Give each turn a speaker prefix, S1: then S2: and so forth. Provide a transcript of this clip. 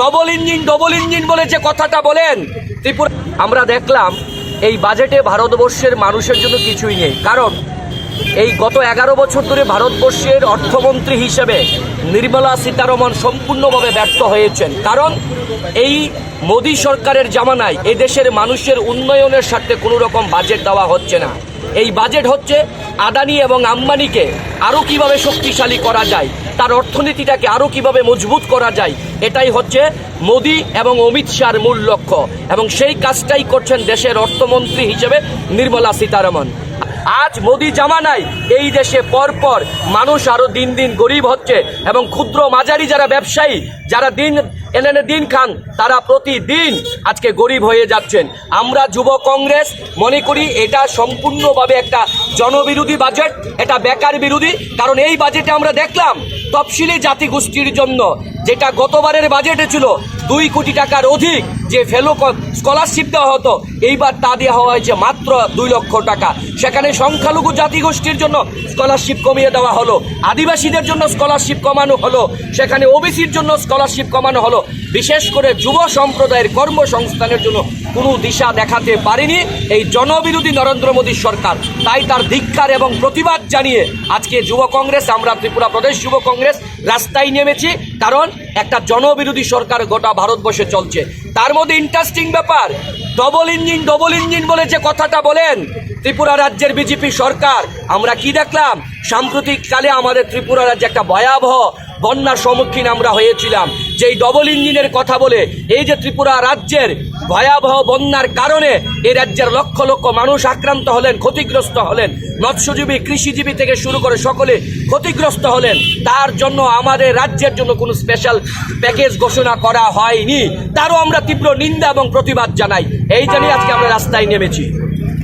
S1: Double engine double engine বলে যে কথাটা বলেন, ত্রিপুরা আমরা দেখলাম এই বাজেটে ভারতবর্ষের মানুষের জন্য কিছুই নেই। কারণ এই গত এগারো বছর ধরে ভারতবর্ষের অর্থমন্ত্রী হিসেবে নির্মলা সীতারমন সম্পূর্ণভাবে ব্যর্থ হয়েছেন। কারণ এই মোদী সরকারের জামানায় এই দেশের মানুষের উন্নয়নের স্বার্থে কোনো রকম বাজেট দেওয়া হচ্ছে না। এই বাজেট হচ্ছে আদানি এবং আম্বানিকে আরও কীভাবে শক্তিশালী করা যায়, তার অর্থনীতিটাকে আরও কীভাবে মজবুত করা যায়, এটাই হচ্ছে মোদি এবং অমিত শাহর মূল লক্ষ্য। এবং সেই কাজটাই করছেন দেশের অর্থমন্ত্রী হিসেবে নির্মলা সীতারামন। আজ মোদি জামানায় এই দেশে পরপর মানুষ আরও দিন দিন গরিব হচ্ছে এবং ক্ষুদ্র মাঝারি যারা ব্যবসায়ী, যারা দিন এলেনে দিন খান, তারা প্রতিদিন আজকে গরিব হয়ে যাচ্ছেন। আমরা যুব কংগ্রেস মনে করি এটা সম্পূর্ণভাবে একটা জনবিরোধী বাজেট এটা বেকার বিরোধী, কারণ এই বাজেটে আমরা দেখলাম তফসিলি জাতিগোষ্ঠীর জন্য যেটা গতবারের বাজেটে ছিল দুই কোটি টাকার অধিক যে ফেলো স্কলারশিপ দেওয়া হতো, এইবার তা দেওয়া হয়েছে মাত্র দুই লক্ষ টাকা। সেখানে সংখ্যালঘু জাতিগোষ্ঠীর জন্য স্কলারশিপ কমিয়ে দেওয়া হলো, আদিবাসীদের জন্য স্কলারশিপ কমানো হলো, সেখানে ওবিসির জন্য স্কলারশিপ কমানো হলো। বিশেষ করে যুব সম্প্রদায়ের কর্মসংস্থানের জন্য কোনো দিশা দেখাতে পারেনি এই জনবিরোধী নরেন্দ্র মোদী সরকার। তাই তার ধিক্কার এবং প্রতিবাদ জানিয়ে আজকে যুব কংগ্রেস, আমরা ত্রিপুরা প্রদেশ যুব কংগ্রেস রাস্তায় নেমেছি। কারণ একটা জনবিরোধী সরকার গোটা ভারতবর্ষে চলছে। তার মধ্যে ইন্টারেস্টিং ব্যাপার ডবল ইঞ্জিন ডবল ইঞ্জিন বলে যে কথাটা বলেন, ত্রিপুরা রাজ্যের বিজেপি সরকার, আমরা কি দেখলাম? সাম্প্রতিককালে আমাদের ত্রিপুরা রাজ্যে একটা ভয়াবহ বন্যার সম্মুখীন আমরা হয়েছিলাম। যেই ডবল ইঞ্জিনের কথা বলে, এই যে ত্রিপুরা রাজ্যের ভয়াবহ বন্যার কারণে এ রাজ্যের লক্ষ লক্ষ মানুষ আক্রান্ত হলেন, ক্ষতিগ্রস্ত হলেন। মৎস্যজীবী, কৃষিজীবী থেকে শুরু করে সকলে ক্ষতিগ্রস্ত হলেন। তার জন্য আমাদের রাজ্যের জন্য কোনো স্পেশাল প্যাকেজ ঘোষণা করা হয়নি। তারও আমরা তীব্র নিন্দা এবং প্রতিবাদ জানাই। এই জন্যই আজকে আমরা রাস্তায় নেমেছি।